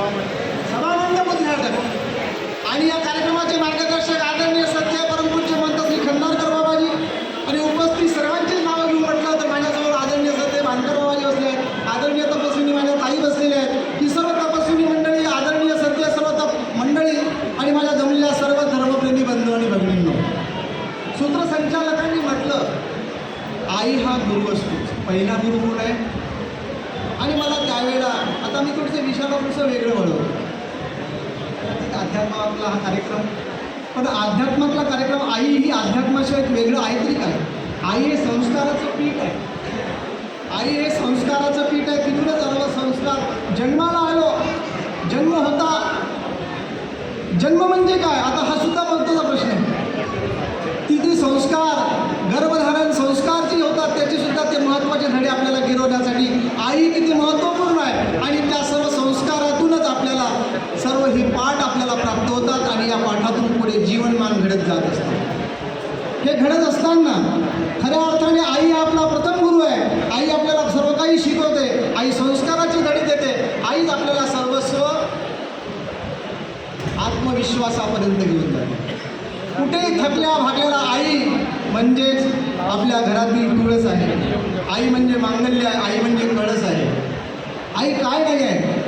सभामंडप उद्घाटन. आणि या कार्यक्रमाचे मार्गदर्शक आदरणीय सत्य परमपूज्य मंत श्री खंडारकर बाबाजी आणि उपस्थित सर्वांचीच नावं घेऊन म्हटलं तर माझ्याजवळ आदरणीय सत्य भानकर बाबाजी बसले आहेत आदरणीय तपस्विनी माझ्या ताई बसलेल्या आहेत. ही सर्व तपस्विनी मंडळी आदरणीय सत्य सर्व तप मंडळी आणि माझ्या जमलेल्या सर्व धर्मप्रेमी बंधू आणि भगिनींनो. सूत्रसंचालकांनी म्हटलं आई हा गुरु असतो पहिला गुरु कोण आहे? आणि मला त्यावेळेला आता मी थोडंसं विषयाला वेगळं वळवलं अध्यात्मातला हा कार्यक्रम पण अध्यात्मातला कार्यक्रम आई ही अध्यात्माशिवाय एक वेगळं आहे. तरी काय आई हे संस्काराचं पीठ आहे. आई हे संस्काराचं पीठ आहे. तिथूनच सर्व संस्कार जन्माला आलो. जन्म होता. जन्म म्हणजे काय? आता हा सुद्धा महत्त्वाचा प्रश्न आहे. तिथे संस्कार गर्भधारण संस्कार जे होतात त्याचे सुद्धा ते महत्त्वाचे धडे आपल्याला गिरवण्यासाठी आई किती महत्त्वपूर्ण आहे आणि त्या सर्व संस्कारातूनच आपल्याला सर्व हे पाठ आपल्याला प्राप्त होतात आणि या पाठातून पुढे जीवनमान घडत जात असतं. हे घडत असताना खऱ्या अर्थाने आई हा आपला प्रथम गुरु आहे. आई आपल्याला सर्व काही शिकवते. आई संस्काराची धडे देते. आईच आपल्याला सर्वस्व आत्मविश्वासापर्यंत घेऊन जाते. कुठेही थकल्या भागलेला आई म्हणजेच आपल्या घरातील तुळस आहे. आई म्हणजे मांगल्य आहे. आई म्हणजे कळस आहे. आई काय नाही आहे?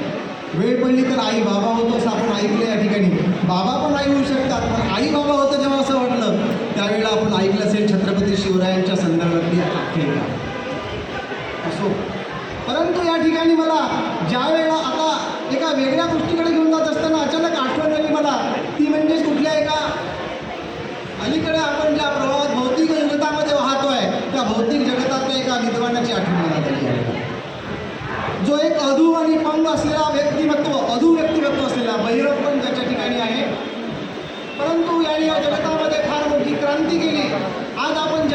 वेळ पडली तर आई बाबा होतो असं आपण ऐकलं या ठिकाणी. बाबा पण आई होऊ शकतात पण आई बाबा होतं जेव्हा असं वाटलं त्यावेळेला आपण ऐकलं असेल छत्रपती शिवरायांच्या संदर्भातली आख्यायिका. असो. परंतु या ठिकाणी मला ज्या वेळेला आता एका वेगळ्या गोष्टीकडे घेऊन जात असताना अचानक आठवण आली मला. ती म्हणजेच कुठल्या एका अलीकडे आपण ज्या प्रवाहात भौतिक जगतामध्ये वाहतोय त्या भौतिक जगतातल्या एका विद्वानाची आठवण मला झाली जो एक अधू असलेला व्यक्तिमत्व अधू व्यक्तिमत्व असलेला भैरव पण त्याच्या ठिकाणी आहे. परंतु याने या जगतामध्ये फार मोठी क्रांती केली. आज आपण ज्या